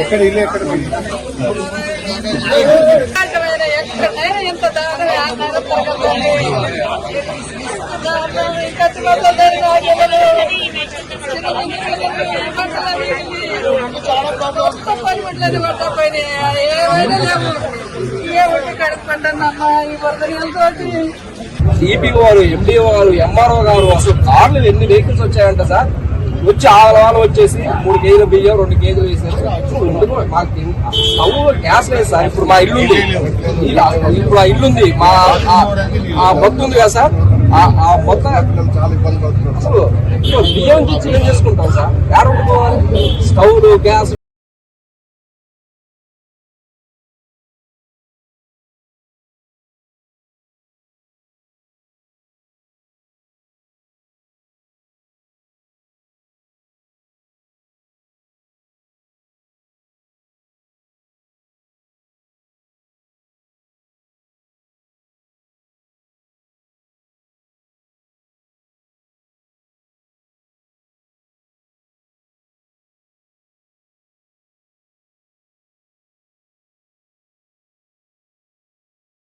ఎక్కడ ఇల్లు ఎక్కడ మీది? ఎంత దారుణం ఆ నరకం జరగబోతుంది. ఇంకా చిన్నపిల్లలు ఏమైనా లేవు. ఈపీఓ వారు ఎండిఓ వారు ఎంఆర్ఓ గారు అసలు కార్లు ఎన్ని వెహికల్స్ వచ్చాయంట సార్? వచ్చి ఆగలవాళ్ళు వచ్చేసి మూడు కేజీలు బియ్యం రెండు కేజీలు వేసేసి ఇప్పుడు ఎందుకు మాకు స్టవ్ గ్యాస్ లేదు సార్. ఇప్పుడు మా ఇల్లు ఉంది. ఇప్పుడు ఆ ఇల్లు ఉంది. మా ఆ- మొత్తం ఉంది కదా సార్. ఆ- మొత్తం అసలు బియ్యం ఇచ్చి ఏం చేసుకుంటాం సార్. యాడ స్టవ్లు గ్యాస్